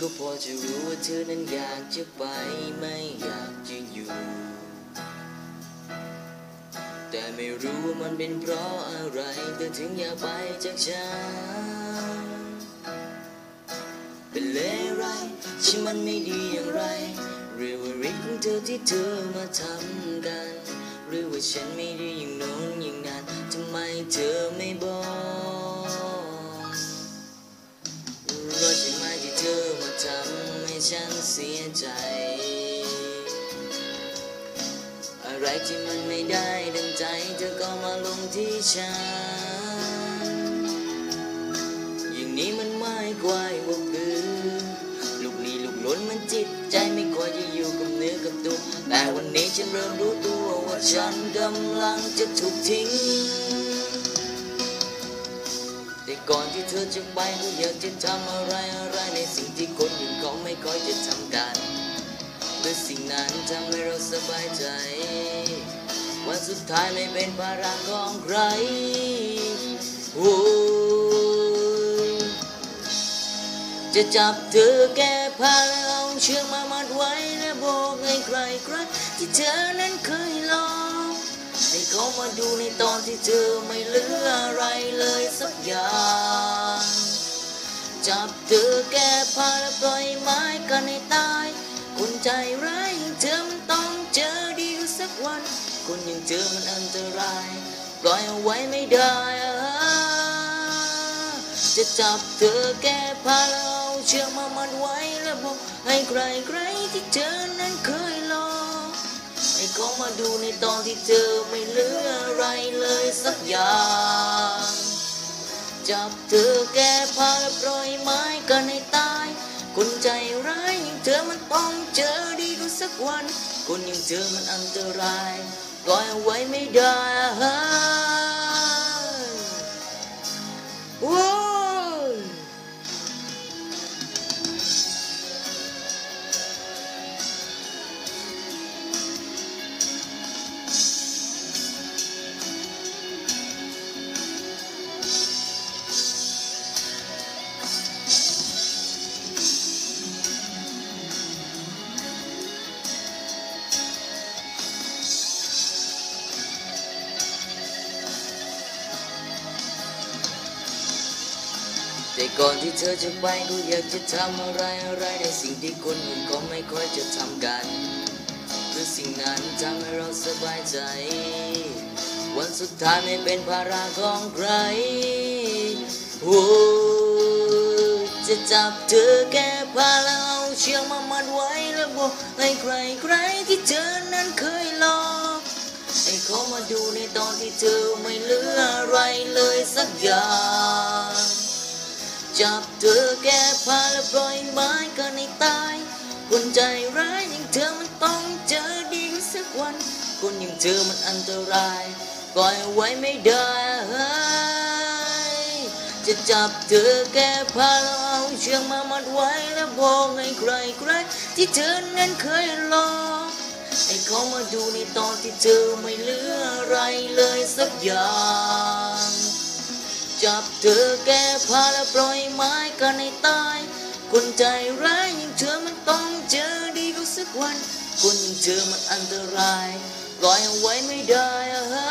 ก็พอจะรู้ว่าเธอนั้นอยากจะไปไม่อยากจะอยู่ แต่ไม่รู้ว่ามันเป็นเพราะอะไรเธอถึงอยากไปจากฉันเป็นเลไรใช่มันไม่ดีอย่างไรหรือว่าฤทธิ์ของเธอที่เธอมาทำกัน หรือว่าฉันไม่ดีอย่างโน้นอย่างนั้นทำไมเธอไม่บอก ฉันเสียใจ อะไรที่มันไม่ได้ดังใจเธอก็มาลงที่ฉัน อย่างนี้มันไม่กวายว่าคือลูกลี้ลูกหลนมันจิตใจไม่ค่อยจะอยู่กับเนื้อกับตัว แต่วันนี้ฉันเริ่มรู้ตัวว่าฉันกำลังจะถูกทิ้ง ธอจะไปก็อยากจะทำอะไรอะไรในสิ่งที่คนอื่นเขาไม่ค่อยจะทำกันและสิ่งนั้นทำให้เราสบายใจ วันสุดท้ายไม่เป็นภาระของใครโอ้ยจะจับเธอแก้ผ้าแล้วเอาเชือกมามัดไว้และบอกให้ใครใครที่เธอนั้นเคยลอง ให้เขามาดูในตอนที่เธอไม่เหลืออะไรเลยสักอย่างจับเธอแก้ผ้าแล้วปล่อยไม้กันให้ตายคนใจร้ายเธอมันต้องเจอดีสักวัน คนอย่างเธอมันอันตรายปล่อยเอาไว้ไม่ได้ จะจับเธอแก้ผ้าแล้วเอาเชื่อมามัดไว้แล้วบอกให้ใครใครที่เธอนั้นเคยลอง ให้เขามาดูในตอนที่เธอไม่เหลืออะไรเลยสักอย่างจับเธอแก้ผ้าปล่อยไม้กันให้ตายคนใจร้ายอย่างเธอมันต้องเจอดีกว่าสักวัน คนอย่างเธอมันอันตรายปล่อยเอาไว้ไม่ได้ แต่ก่อนที่เธอจะไปก็อยากจะทำอะไรอะไรในสิ่งที่คนอื่นก็ไม่ค่อยจะทำกัน เพื่อสิ่งนั้นทำให้เราสบายใจ วันสุดท้ายไม่เป็นภาระของใครโอ้จะจับเธอแก้ผ้าแล้วเอาเชือกมามัดไว้แล้วบอกให้ใครใครที่เธอนั้นเคยหลอกให้เขามาดูในตอนที่เธอไม่เหลืออะไรเลยสักอย่าง จับเธอแก้ผ้าแล้วปล่อยไม้กันให้ตาย คนใจร้ายอย่างเธอมันต้องเจอดีสักวัน คนอย่างเธอมันอันตราย ปล่อยไว้ไม่ได้ จะจับเธอแก้ผ้าแล้วเอาเชือกมามัดไว้แล้วบอกให้ใครใครที่เธอนั้นเคยหลอกให้เขามาดูในตอนที่เธอไม่เหลืออะไรเลยสักอย่าง จับเธอแก้ผ้าแล้วปล่อยไม้กันในตาย คนใจร้ายอย่างเธอมันต้องเจอดีก็สักวัน คนอย่างเธอมันอันตรายปล่อยเอาไว้ไม่ได้อะ